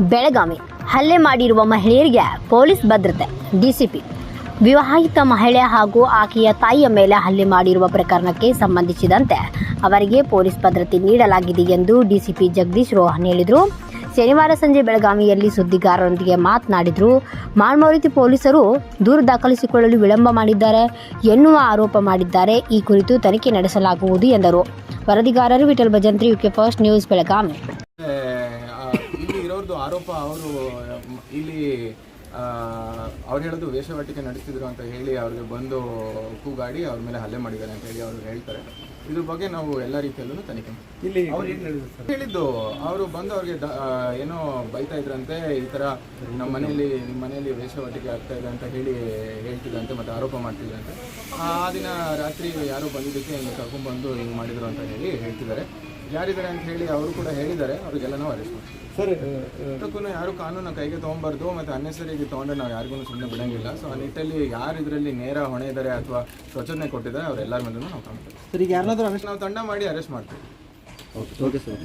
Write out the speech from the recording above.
ಬೆಳಗಾವಿ. ಹಲ್ಲೆ ಮಾಡಿರುವ ಮಹಿಳೆಯರಿಗೆ ಪೊಲೀಸ್ ಭದ್ರತೆ, ಡಿಸಿಪಿ. ವಿವಾಹಿತ ಮಹಿಳೆ ಹಾಗೂ ಆಕೆಯ ತಾಯಿಯ ಮೇಲೆ ಹಲ್ಲೆ ಮಾಡಿರುವ ಪ್ರಕರಣಕ್ಕೆ ಸಂಬಂಧಿಸಿದಂತೆ ಅವರಿಗೆ ಪೊಲೀಸ್ ಭದ್ರತೆ ನೀಡಲಾಗಿದೆ ಎಂದು ಡಿಸಿಪಿ ಜಗದೀಶ್ ರೋಹನ್ ಹೇಳಿದರು. ಶನಿವಾರ ಸಂಜೆ ಬೆಳಗಾವಿಯಲ್ಲಿ ಸುದ್ದಿಗಾರರೊಂದಿಗೆ ಮಾತನಾಡಿದರು. ಮಾಳ್ಮೌರಿತಿ ಪೊಲೀಸರು ದೂರು ದಾಖಲಿಸಿಕೊಳ್ಳಲು ವಿಳಂಬ ಮಾಡಿದ್ದಾರೆ, ಎನ್ನುವ ಆರೋಪ ಮಾಡಿದ್ದಾರೆ. ಈ ಕುರಿತು ತನಿಖೆ ನಡೆಸಲಾಗುವುದು ಎಂದರು. ವರದಿಗಾರರು Vithal Bhajantri, UK first news, Belagavi. ಇರೋರ್ದು ಆರೋಪ ಅವರು ಇಲ್ಲಿ ಅವ್ರು ಹೇಳೋದು ವೇಷವಾಟಿಕೆ ನಡೆಸ್ತಿದ್ರು ಅಂತ ಹೇಳಿ ಅವ್ರಿಗೆ ಬಂದು ಕೂಗಾಡಿ ಅವ್ರ ಮೇಲೆ ಹಲ್ಲೆ ಮಾಡಿದ್ದಾರೆ ಅಂತ ಹೇಳಿ ಅವರು ಹೇಳ್ತಾರೆ. ಇದ್ರ ಬಗ್ಗೆ ನಾವು ಎಲ್ಲ ರೀತಿಯಲ್ಲೂ ತನಿಖೆ. ಇಲ್ಲಿ ಅವ್ರು ಏನು ಹೇಳಿದ್ರು ಸರ್? ಹೇಳಿದ್ದು ಅವರು ಬಂದು ಅವ್ರಿಗೆ ಏನೋ ಬೈತಾ ಇದ್ರಂತೆ ಈ ಥರ ನಮ್ಮ ಮನೆಯಲ್ಲಿ ನಿಮ್ಮ ಮನೆಯಲ್ಲಿ ವೇಷವಾಟಿಕೆ ಆಗ್ತಾ ಇದೆ ಅಂತ ಹೇಳಿ ಹೇಳ್ತಿದ್ದಂತೆ ಮತ್ತು ಆರೋಪ ಮಾಡ್ತಿದ್ರಂತೆ. ಆ ದಿನ ರಾತ್ರಿ ಯಾರು ಬಂದಿದ್ದಕ್ಕೆ ಹಿಂಗೆ ಕರ್ಕೊಂಡ್ಬಂದು ಹಿಂಗೆ ಮಾಡಿದ್ರು ಅಂತ ಹೇಳಿ ಹೇಳ್ತಿದ್ದಾರೆ. ಯಾರಿದ್ದಾರೆ ಅಂತ ಹೇಳಿ ಅವರು ಕೂಡ ಹೇಳಿದ್ದಾರೆ ಅವ್ರಿಗೆಲ್ಲ ನಾವು ಅರೆಸ್ಟ್ ಮಾಡ್ತೀವಿ. ಸರ್ ಯಾರು ಕಾನೂನು ಕೈಗೆ ತೊಗೊಂಬಾರ್ದು ಮತ್ತು ಅನ್ನೆಸರಿಗೆ ತೊಗೊಂಡ್ರೆ ನಾವು ಯಾರಿಗೂ ಸುಮ್ಮನೆ ಬಿಡೋಂಗಿಲ್ಲ. ಸೊ ಆ ನಿಟ್ಟಲ್ಲಿ ಯಾರು ಇದರಲ್ಲಿ ನೇರ ಹೊಣೆ ಇದ್ದಾರೆ ಅಥವಾ ಸ್ವಚ್ಛನೆ ಕೊಟ್ಟಿದ್ದಾರೆ ಅವರೆಲ್ಲರ ಮೇಲೂ ನಾವು ಕಾಣ್ತೀವಿ ಸರ್ ಈಗ ಯಾರಾದರೂ ಅರೆಸ್ಟ್ ನಾವು ತಂಡ ಮಾಡಿ ಅರೆಸ್ಟ್ ಮಾಡ್ತೀವಿ. Okay sir.